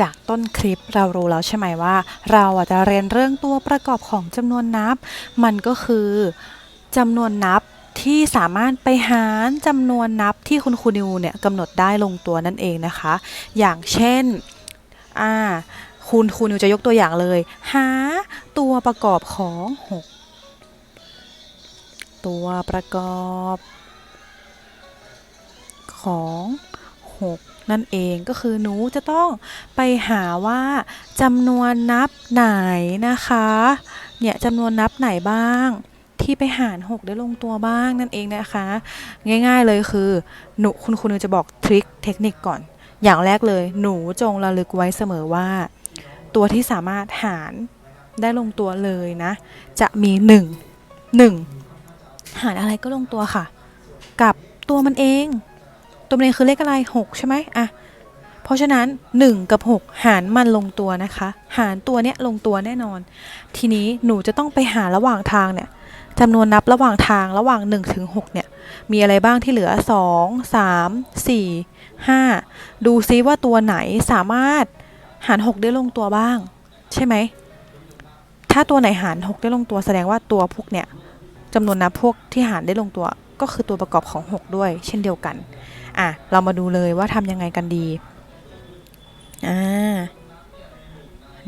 จากต้นคลิปเรารู้แล้วใช่ไหมว่า เราจะเรียนเรื่องตัวประกอบของจำนวนนับ มันก็คือจำนวนนับที่สามารถไปหารจำนวนนับที่คุณครูนิวเนี่ยกำหนดได้ลงตัวนั่นเองนะคะ อย่างเช่นอ่าคุณครูนิวจะยกตัวอย่างเลย หาตัวประกอบของ 6 ตัวประกอบของ 6 นั่นเองก็คือหนูจะต้องไปหาว่าจำนวนนับไหนนะคะ เนี่ยจำนวนนับไหนบ้างที่ไปหาร 6 ได้ลงตัวบ้างนั่นเองนะคะ ง่ายๆเลยคือหนูคุณครูจะบอกทริคเทคนิคก่อน อย่างแรกเลย หนูจงระลึกไว้เสมอว่า ตัวที่สามารถหารได้ลงตัวเลยนะ จะมี1 1หารอะไรก็ลงตัวค่ะ กับตัวมันเอง ตัวมันเองคือเลขอะไร 6 ใช่ไหมอะ เพราะฉะนั้น 1 กับ 6 หารมันลงตัวนะคะ หารตัวเนี้ยลงตัวแน่นอน ทีนี้หนูจะต้องไปหาระหว่างทางเนี่ยจำนวนนับระหว่างทางระหว่าง1ถึง6เนี่ย มีอะไรบ้างที่เหลือ 2 3 4 5 ดูซิว่าตัวไหนสามารถหาร 6 ได้ลงตัวบ้าง ใช่ไหม ถ้าตัวไหนหาร 6 ได้ลงตัวแสดงว่าตัวพวกเนี่ยจำนวนนับพวกที่หารได้ลงตัวก็คือตัวประกอบของ 6 ด้วย เช่นเดียวกัน อะเรามาดูเลยว่าทำยังไงกันดีอ่า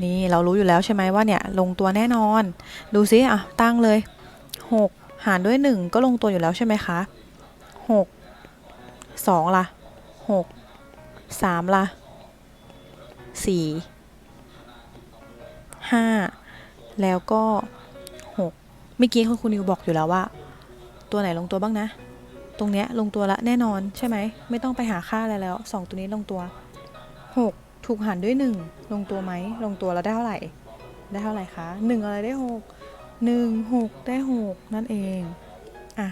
นี่เรารู้อยู่แล้วใช่ไหมว่าเนี่ยลงตัวแน่นอน ดูซิอะตั้งเลย 6 หารด้วย 1 ก็ลงตัวอยู่แล้วใช่ไหมคะ 6 2ละ6 3ล่ะ4 5 แล้วก็ 6 เมื่อกี้คุณครูนิวบอกอยู่แล้วว่า ตัวไหนลงตัวบ้างนะ ตรงเนี้ยลงตัวละแน่นอนใช่ไหม ไม่ต้องไปหาค่าอะไรแล้ว 2 ตัวนี้ลงตัว 6 ถูกหารด้วย 1 ลงตัวไหม ลงตัวแล้วได้เท่าไหร่ ได้เท่าไหร่คะ 1 อะไรได้ 6 1 6 ได้ 6 นั่นเอง อะ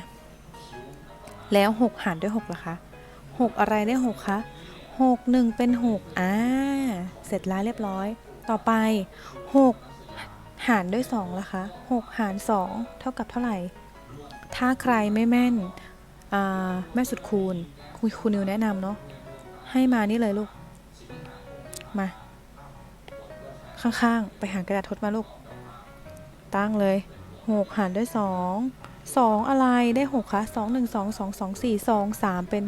แล้ว 6 หารด้วย6ล่ะคะ 6 อะไรได้ 6 คะ6 1 เป็น 6 อ่า เสร็จแล้วเรียบร้อย ต่อไป 6 หารด้วย2ล่ะคะ 6 หาร 2 เท่ากับเท่าไหร่ ถ้าใครไม่แม่น แม่สุดคูณคุณครูนิวแนะนำเนาะให้มานี่เลยลูก มา ข้างๆ ไปหากระดาษทดมาลูก ตั้งเลย6หารด้วย2 2อะไรได้6คะ2 1 2 2 2 4 2 3เป็น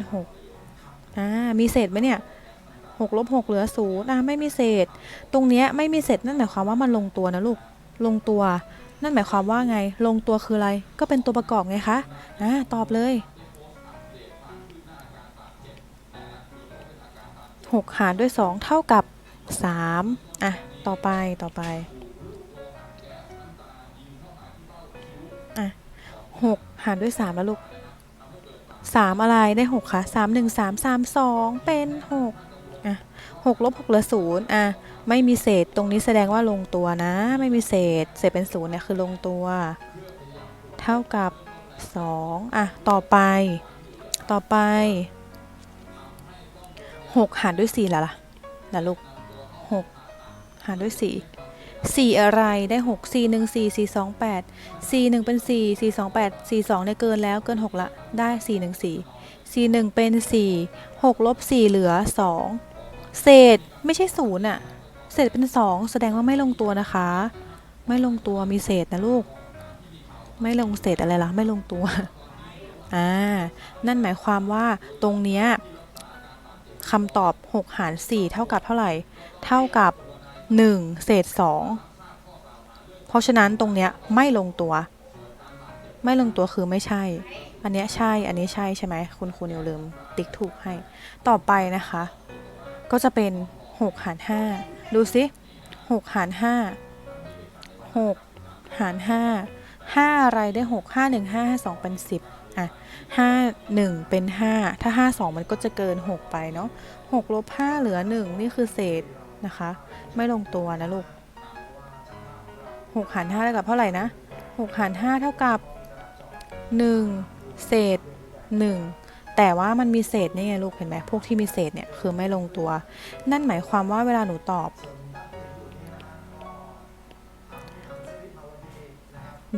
6อ่ามีเศษไหมเนี่ย6ลบ6เหลือ0อ่าไม่มีเศษ ตรงเนี้ยไม่มีเศษนั่นหมายความว่ามันลงตัวนะลูก ลงตัว นั่นหมายความว่าไง ลงตัวคืออะไร ก็เป็นตัวประกอบไงคะอ่าตอบเลย 6 หารด้วย 2 เท่ากับ 3 อะ ต่อไปต่อไป อะ 6 หารด้วย 3 แล้วลูก 3 อะไรได้ 6 คะ3 1 3 3 2 เป็น 6 อะ6ลบ6เหลือ0อะ ไม่มีเศษตรงนี้แสดงว่าลงตัวนะ ไม่มีเศษ เศษเป็น0เนี่ยคือลงตัว เท่ากับ 2 อะ ต่อไป ต่อไป 6หารด้วย4ล่ะล่ะล่ะนะลูก6หารด้วย4 4อะไรได้6 4 1 4 4 2 8 4 1เป็น4 4 2 8 4 2เนี่ยเกินแล้วเกิน6ละได้4 1 4 4 1เป็น4 6ลบ4เหลือ2เศษไม่ใช่ศูนย์อะเศษเป็น2แสดงว่าไม่ลงตัวนะคะ ไม่ลงตัวมีเศษนะลูก ไม่ลงเศษอะไรล่ะไม่ลงตัวอ่านั่นหมายความว่าตรงเนี้ย คำตอบ 6 หาร 4 เท่ากับเท่าไหร่ เท่ากับ 1 เศษ 2 เพราะฉะนั้นตรงเนี้ยไม่ลงตัว ไม่ลงตัวคือไม่ใช่ อันเนี้ยใช่ อันนี้ใช่ใช่ไหมคุณครูนิวลืมติ๊กถูกให้ ต่อไปนะคะ ก็จะเป็น 6 หาร 5 ดูสิ6หาร 5 6 หาร 5 5 อะไรได้ 6 5 1 5 5 2 เป็น 10 อะ5 1เป็น5ถ้า5 2มันก็จะเกิน6ไปเนาะ6ลบ5เหลือ1นี่คือเศษนะคะ ไม่ลงตัวนะลูก6หาร5เท่ากับเท่าไหร่นะ6หาร5เท่ากับ1เศษ1แต่ว่ามันมีเศษนี่ไงลูกเห็นไหมพวกที่มีเศษเนี่ยคือไม่ลงตัว นั่นหมายความว่าเวลาหนูตอบ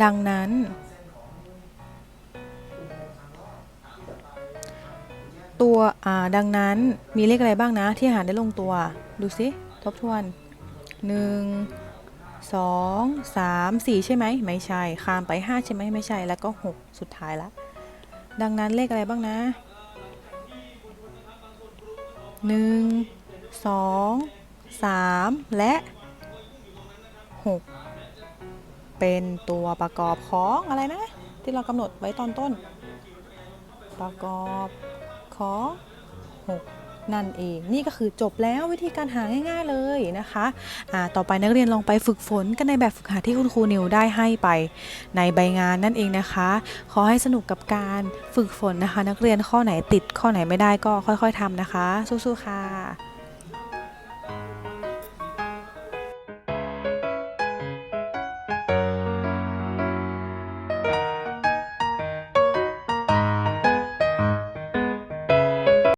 ดังนั้น ตัวอ่าดังนั้นมีเลขอะไรบ้างนะที่หารได้ลงตัว ดูสิทบทวนหนึ่งสองสามสี่ใช่ไหมไม่ใช่ข้ามไปห้าใช่ไหมไม่ใช่แล้วก็หกสุดท้ายละ ดังนั้นเลขอะไรบ้างนะหนึ่งสองสามและหกเป็นตัวประกอบของอะไรนะ ที่เรากำหนดไว้ตอนต้น ประกอบ ขอ 6 นั่นเอง นี่ก็คือจบแล้ววิธีการหาง่าย ๆเลยนะคะอ่าต่อไปนักเรียนลองไปฝึกฝนกันในแบบฝึกหัดที่คุณครูนิวได้ให้ไป ในใบงานนั่นเองนะคะ ขอให้สนุกกับการฝึกฝนนะคะ นักเรียนข้อไหนติดข้อไหนไม่ได้ก็ค่อย ๆทำนะคะ สู้ๆค่ะ